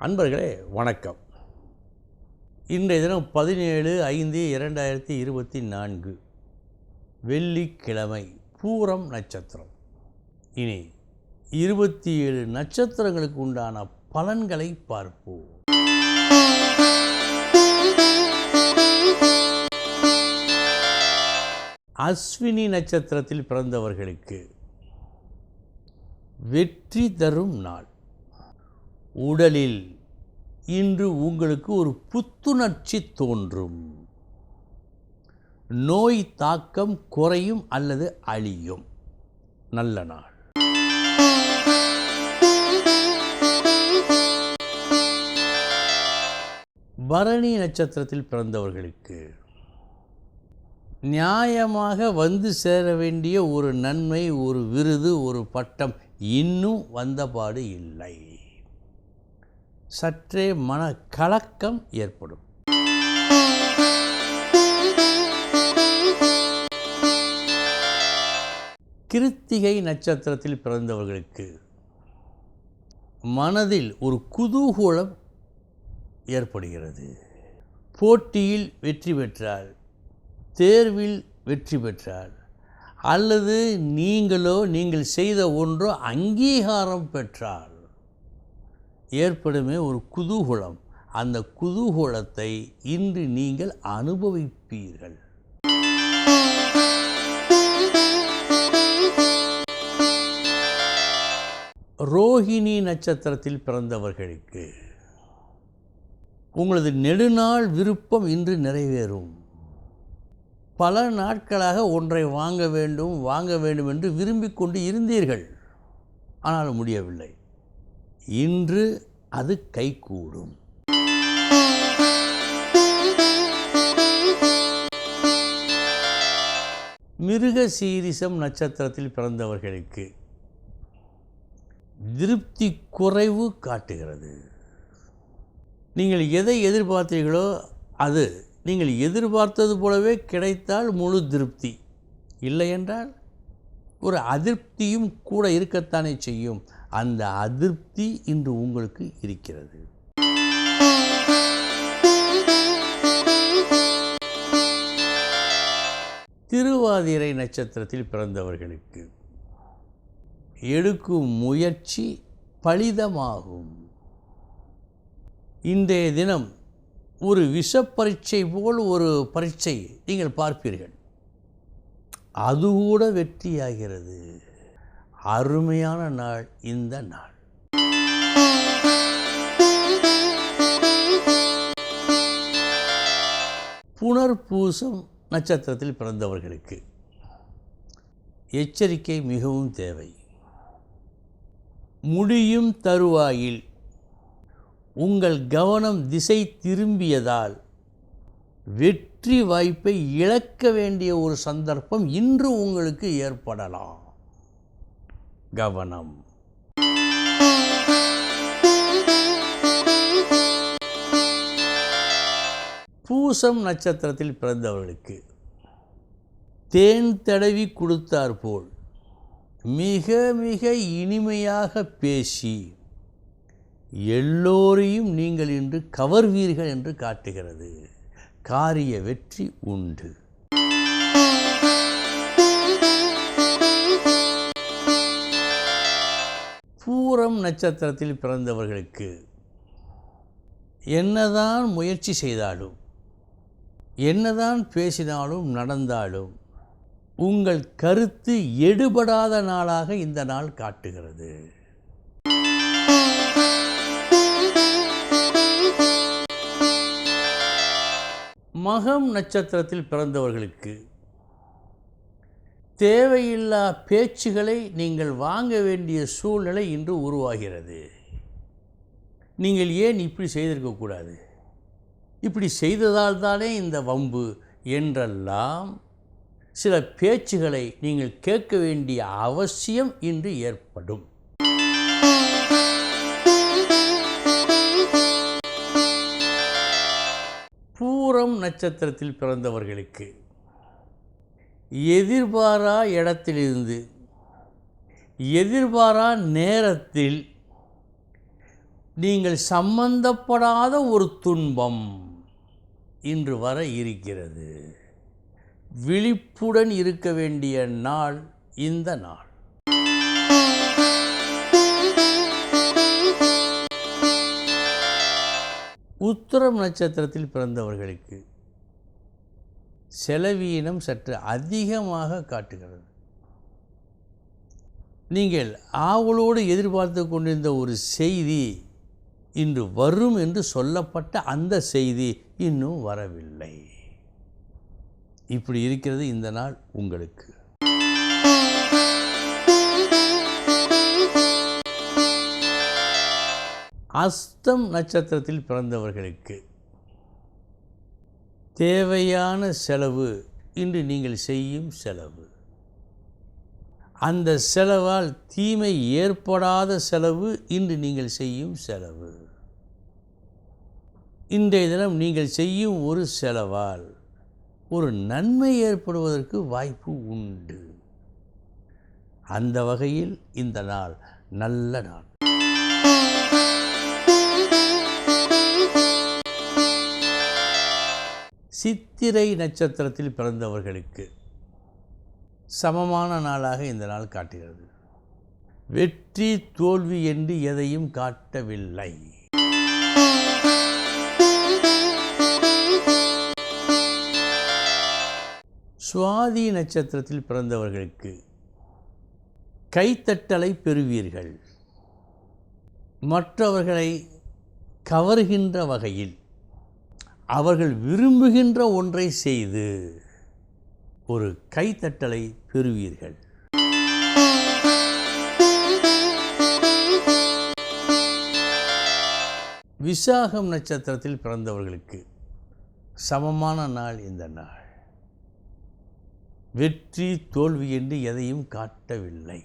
அன்பர்களே வணக்கம். இன்றைய தினம் பதினேழு ஐந்து இரண்டாயிரத்தி இருபத்தி நான்கு. வெள்ளிக்கிழமை பூரம் நட்சத்திரம். இனி இருபத்தி ஏழு நட்சத்திரங்களுக்கு உண்டான பலன்களை பார்ப்போம். அஸ்வினி நட்சத்திரத்தில் பிறந்தவர்களுக்கு வெற்றி தரும் நாள். உடலில் இன்று உங்களுக்கு ஒரு புத்துணர்ச்சி தோன்றும். நோய் தாக்கம் குறையும் அல்லது அழியும். நல்ல நாள். பரணி நட்சத்திரத்தில் பிறந்தவர்களுக்கு நியாயமாக வந்து சேர வேண்டிய ஒரு நன்மை ஒரு விருது ஒரு பட்டம் இன்னும் வந்தபாடு இல்லை. சற்றே மன கலக்கம் ஏற்படும். கிருத்திகை நட்சத்திரத்தில் பிறந்தவர்களுக்கு மனதில் ஒரு குதூகூலம் ஏற்படுகிறது. போட்டியில் வெற்றி பெற்றால் தேர்வில் வெற்றி பெற்றால் அல்லது நீங்களோ நீங்கள் செய்த ஒன்றோ அங்கீகாரம் பெற்றால் ஏற்படுமே ஒரு குதூகூலம். அந்த குதூகூலத்தை இன்று நீங்கள் அனுபவிப்பீர்கள். ரோஹிணி நட்சத்திரத்தில் பிறந்தவர்களுக்கு உங்களது நெடுநாள் விருப்பம் இன்று நிறைவேறும். பல நாட்களாக ஒன்றை வாங்க வேண்டும் வாங்க வேண்டும் என்று விரும்பிக் கொண்டு இருந்தீர்கள். ஆனால் முடியவில்லை. இன்று அது கைகூடும். மிருக சீரிசம் நட்சத்திரத்தில் பிறந்தவர்களுக்கு திருப்தி குறைவு காட்டுகிறது. நீங்கள் எதை எதிர்பார்த்தீர்களோ அது நீங்கள் எதிர்பார்த்தது போலவே கிடைத்தால் முழு திருப்தி. இல்லை என்றால் ஒரு அதிருப்தியும் கூட இருக்கத்தானே செய்யும். அந்த அதிருப்தி இன்று உங்களுக்கு இருக்கிறது. திருவாதிரை நட்சத்திரத்தில் பிறந்தவர்களுக்கு எடுக்கும் முயற்சி பலிதமாகும். இன்றைய தினம் ஒரு விஷ பரீட்சை போல் ஒரு பரீட்சை நீங்கள் பார்ப்பீர்கள். அது கூட வெற்றியாகிறது. அருமையான நாள் இந்த நாள். புனர்பூசம் நட்சத்திரத்தில் பிறந்தவர்களுக்கு எச்சரிக்கை மிகவும் தேவை. முடியும் தருவாயில் உங்கள் கவனம் திசை திரும்பியதால் வெற்றி வாய்ப்பை இழக்க வேண்டிய ஒரு சந்தர்ப்பம் இன்று உங்களுக்கு ஏற்படலாம். கவனம். பூசம் நட்சத்திரத்தில் பிறந்தவர்களுக்கு தேன் தடவி கொடுத்தார் போல் மிக மிக இனிமையாக பேசி எல்லோரையும் நீங்கள் இன்று கவர்வீர்கள் என்று காட்டுகிறது. காரிய வெற்றி உண்டு. பூரம் நட்சத்திரத்தில் பிறந்தவர்களுக்கு என்னதான் முயற்சி செய்தாலும் என்னதான் பேசினாலும் நடந்தாலும் உங்கள் கருத்து எடுபடாத நாளாக இந்த நாள் காட்டுகிறது. மகம் நட்சத்திரத்தில் பிறந்தவர்களுக்கு தேவையில்லா பேச்சுகளை நீங்கள் வாங்க வேண்டிய சூழ்நிலை இன்று உருவாகிறது. நீங்கள் ஏன் இப்படி செய்திருக்கக்கூடாது இப்படி செய்ததால் தானே இந்த வம்பு என்றெல்லாம் சில பேச்சுகளை நீங்கள் கேட்க வேண்டிய அவசியம் இன்று ஏற்படும். பூரம் நட்சத்திரத்தில் பிறந்தவர்களுக்கு எதிர்பாரா இடத்திலிருந்து எதிர்பாரா நேரத்தில் நீங்கள் சம்பந்தப்படாத ஒரு துன்பம் இன்று வர இருக்கிறது. விழிப்புடன் இருக்க வேண்டிய நாள் இந்த நாள். உத்தரம் நட்சத்திரத்தில் பிறந்தவர்களுக்கு செலவீனம் சற்று அதிகமாக காட்டுகிறது. நீங்கள் ஆவலோடு எதிர்பார்த்து கொண்டிருந்த ஒரு செய்தி இன்று வரும் என்று சொல்லப்பட்ட அந்த செய்தி இன்னும் வரவில்லை. இப்படி இருக்கிறது இந்த நாள் உங்களுக்கு. அஸ்தம் நட்சத்திரத்தில் பிறந்தவர்களுக்கு தேவையான செலவு இன்று நீங்கள் செய்யும் செலவு. அந்த செலவால் தீமை ஏற்படாத செலவு இன்று நீங்கள் செய்யும் செலவு. இன்றைய தினம் நீங்கள் செய்யும் ஒரு செலவால் ஒரு நன்மை ஏற்படுவதற்கு வாய்ப்பு உண்டு. அந்த வகையில் இந்த நாள் நல்ல நாள். சித்திரை நட்சத்திரத்தில் பிறந்தவர்களுக்கு சமமான நாளாக இந்த நாள் காட்டுகிறது. வெற்றி தோல்வி என்று எதையும் காட்டவில்லை. சுவாதி நட்சத்திரத்தில் பிறந்தவர்களுக்கு கைத்தட்டலை பெறுவீர்கள். மற்றவர்களை கவர்கின்ற வகையில் அவர்கள் விரும்புகின்ற ஒன்றை செய்து ஒரு கைத்தட்டலை பெறுவீர்கள். விசாகம் நட்சத்திரத்தில் பிறந்தவர்களுக்கு சமமான நாள் இந்த நாள். வெற்றி தோல்வி என்று எதையும் காட்டவில்லை.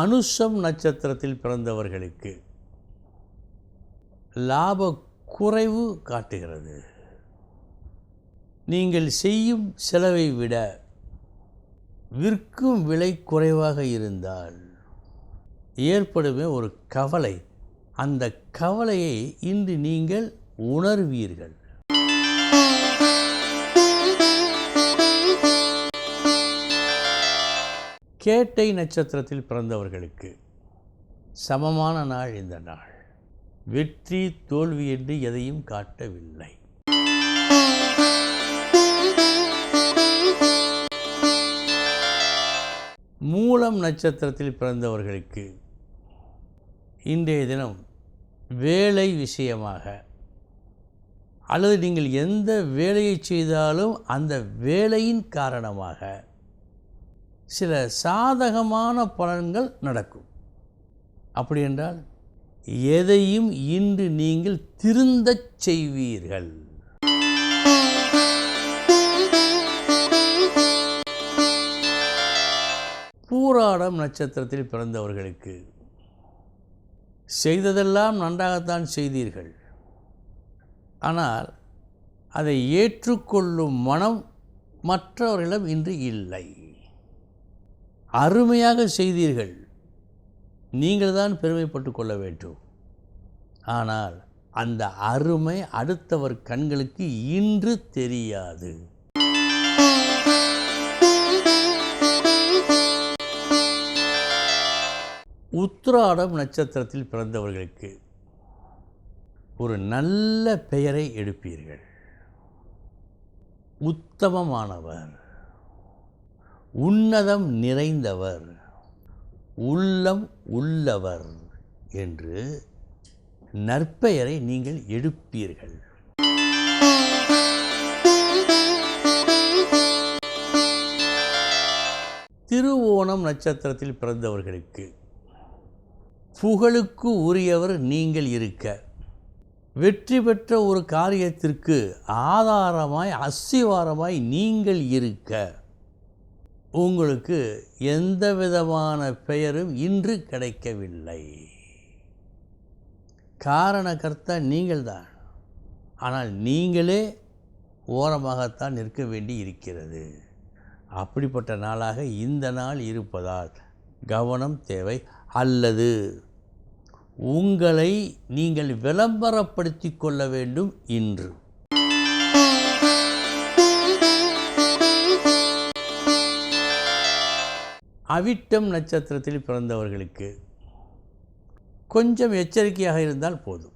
அனுஷம் நட்சத்திரத்தில் பிறந்தவர்களுக்கு லாப குறைவு காட்டுகிறது. நீங்கள் செய்யும் செலவை விட விற்கும் விலை குறைவாக இருந்தால் ஏற்படுமே ஒரு கவலை. அந்த கவலையை இன்று நீங்கள் உணர்வீர்கள். கேட்டை நட்சத்திரத்தில் பிறந்தவர்களுக்கு சமமான நாள் இந்த நாள். வெற்றி தோல்வி என்று எதையும் காட்டவில்லை. மூலம் நட்சத்திரத்தில் பிறந்தவர்களுக்கு இன்றைய தினம் வேலை விஷயமாக அல்லது நீங்கள் எந்த வேலையை செய்தாலும் அந்த வேலையின் காரணமாக சில சாதகமான பலன்கள் நடக்கும். அப்படி என்றால் எதையும் இன்று நீங்கள் திருந்தச் செய்வீர்கள். பூராடம் நட்சத்திரத்தில் பிறந்தவர்களுக்கு செய்ததெல்லாம் நன்றாகத்தான் செய்தீர்கள். ஆனால் அதை ஏற்றுக்கொள்ளும் மனம் மற்றவர்களிடம் இன்று இல்லை. அருமையாக செய்தீர்கள். நீங்கள் தான் பெருமைப்பட்டு கொள்ள வேண்டும். ஆனால் அந்த அருமை அடுத்தவர் கண்களுக்கு இன்று தெரியாது. உத்ராடம் நட்சத்திரத்தில் பிறந்தவர்களுக்கு ஒரு நல்ல பெயரை எடுப்பீர்கள். உத்தமமானவர். உன்னதம் நிறைந்தவர் உள்ளம் உள்ளவர் என்று நற்பெயரை நீங்கள் எடுப்பீர்கள். திருவோணம் நட்சத்திரத்தில் பிறந்தவர்களுக்கு புகழுக்கு உரியவர் நீங்கள் இருக்க. வெற்றி பெற்ற ஒரு காரியத்திற்கு ஆதாரமாய் அஸ்திவாரமாய் நீங்கள் இருக்க. உங்களுக்கு எந்த விதமான பெயரும் இன்று கிடைக்கவில்லை. காரணகர்த்தா நீங்கள்தான். ஆனால் நீங்களே ஓரமாகத்தான் நிற்க வேண்டி இருக்கிறது. அப்படிப்பட்ட நாளாக இந்த நாள் இருப்பதால் கவனம் தேவை அல்லது உங்களை நீங்கள் விளம்பரப்படுத்தி கொள்ள வேண்டும் இன்று. அவிட்டம் நட்சத்திரத்தில் பிறந்தவர்களுக்கு கொஞ்சம் எச்சரிக்கையாக இருந்தால் போதும்.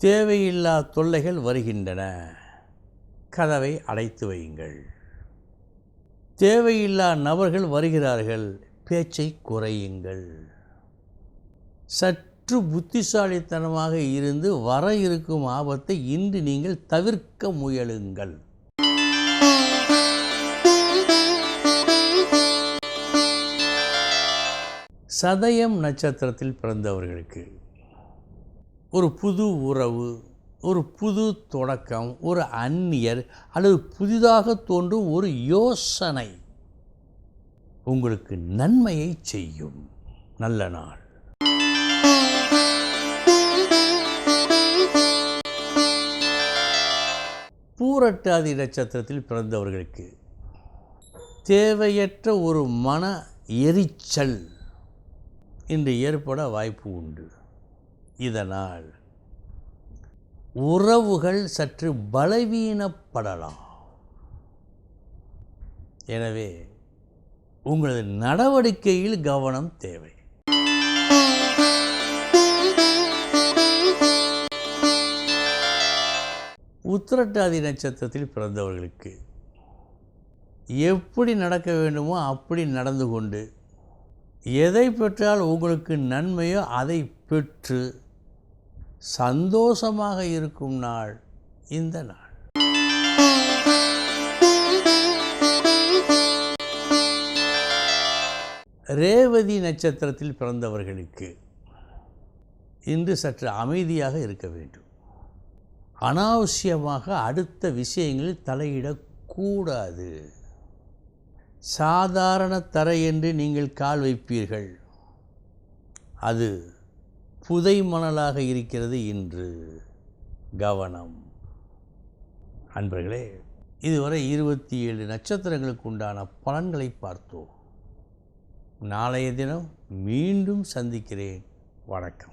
தேவையில்லா தொல்லைகள் வருகின்றன. கதவை அடைத்து வையுங்கள். தேவையில்லா நபர்கள் வருகிறார்கள். பேச்சை குறையுங்கள். சற்று புத்திசாலித்தனமாக இருந்து வர இருக்கும் ஆபத்தை இன்று நீங்கள் தவிர்க்க முயலுங்கள். சதயம் நட்சத்திரத்தில் பிறந்தவர்களுக்கு ஒரு புது உறவு ஒரு புது தொடக்கம் ஒரு அந்நியர் அல்லது புதிதாக தோன்றும் ஒரு யோசனை உங்களுக்கு நன்மையை செய்யும். நல்ல நாள். பூரட்டாதி நட்சத்திரத்தில் பிறந்தவர்களுக்கு தேவையற்ற ஒரு மன எரிச்சல் இன்று ஏற்பட வாய்ப்பு உண்டு. இதனால் உறவுகள் சற்று பலவீனப்படலாம். எனவே உங்களது நடவடிக்கையில் கவனம் தேவை. உத்திரட்டாதி நட்சத்திரத்தில் பிறந்தவர்களுக்கு எப்படி நடக்க வேண்டுமோ அப்படி நடந்து கொண்டு எதை பெற்றால் உங்களுக்கு நன்மையோ அதை பெற்று சந்தோஷமாக இருக்கும் நாள் இந்த நாள். ரேவதி நட்சத்திரத்தில் பிறந்தவர்களுக்கு இன்று சற்று அமைதியாக இருக்க வேண்டும். அனாவசியமாக அடுத்த விஷயங்களில் தலையிடக்கூடாது. சாதாரண தரை என்று நீங்கள் கால் வைப்பீர்கள். அது புதை மணலாக இருக்கிறது இன்று. கவனம். அன்பர்களே இதுவரை இருபத்தி ஏழு நட்சத்திரங்களுக்கு உண்டான பலன்களை பார்த்தோம். நாளைய தினம் மீண்டும் சந்திக்கிறேன். வணக்கம்.